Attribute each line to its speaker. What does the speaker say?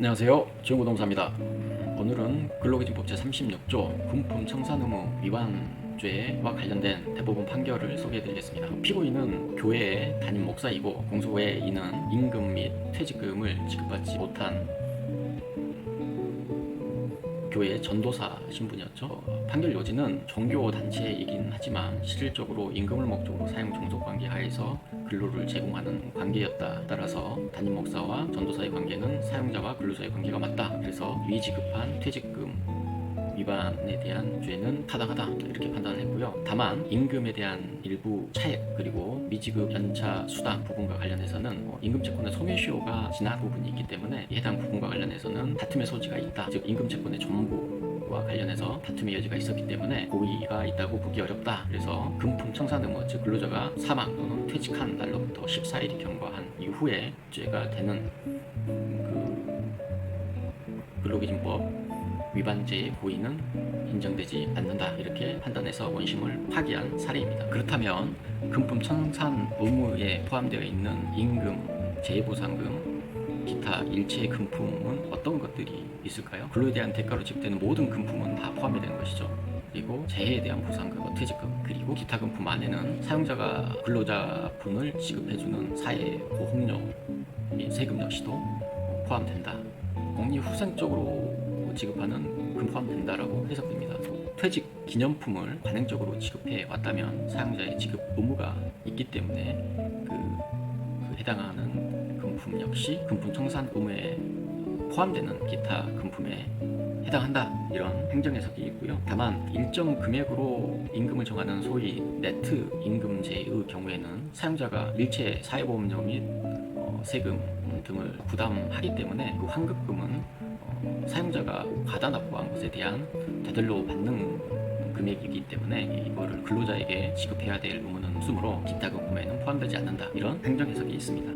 Speaker 1: 안녕하세요. 지원부동사입니다. 오늘은 근로기준법 제36조 군품 청산 의무 위반죄와 관련된 대법원 판결을 소개해드리겠습니다. 피고인은 교회의 담임 목사이고 공소에 이는 임금 및 퇴직금을 지급받지 못한 교회 전도사 신분이었죠. 어, 판결 요지는 종교 단체이긴 하지만 실질적으로 임금을 목적으로 사용 종속 관계 하에서 근로를 제공하는 관계였다. 따라서 담임 목사와 전도사의 관계는 사용자와 근로자의 관계가 맞다. 그래서 미지급한 퇴직금 위반에 대한 죄는 타당하다 이렇게 판단을 했고요. 다만 임금에 대한 일부 차액 그리고 미지급 연차 수당 부분과 관련해서는 뭐 임금 채권의 소멸시효가 지난 부분이 있기 때문에 이 해당 부분과 관련해서는 다툼의 소지가 있다. 즉 임금 채권의 전부 와 관련해서 다툼의 여지가 있었기 때문에 고의가 있다고 보기 어렵다. 그래서 금품 청산 의무 즉 근로자가 사망 또는 퇴직한 날로부터 14일이 경과한 이후에 죄가 되는 그 근로기준법 위반죄의 고의는 인정되지 않는다 이렇게 판단해서 원심을 파기한 사례입니다. 그렇다면 금품 청산 의무에 포함되어 있는 임금, 재보상금, 기타 일체의 금품은 어떤 것들이 있을까요? 근로에 대한 대가로 지급되는 모든 금품은 다 포함이 되는 것이죠. 그리고 재해에 대한 보상금, 뭐 퇴직금, 그리고 기타 금품 안에는 사용자가 근로자분을 지급해주는 사회 보험료, 및 세금 역시도 포함된다. 독립후생적으로 지급하는 금 포함된다라고 해석됩니다. 퇴직 기념품을 관행적으로 지급해 왔다면 사용자의 지급 의무가 있기 때문에 그, 그 해당하는 금품 역시 금품 청산 의무에 포함되는 기타 금품에 해당한다 이런 행정 해석이 있고요. 다만 일정 금액으로 임금을 정하는 소위 네트 임금제의 경우에는 사용자가 일체 사회보험료 및 어, 세금 등을 부담하기 때문에 그 환급금은 어, 사용자가 과다 납부한 것에 대한 되돌려 받는 금액이기 때문에 이거를 근로자에게 지급해야 될 의무는 없으므로 기타 금품에는 포함되지 않는다 이런 행정 해석이 있습니다.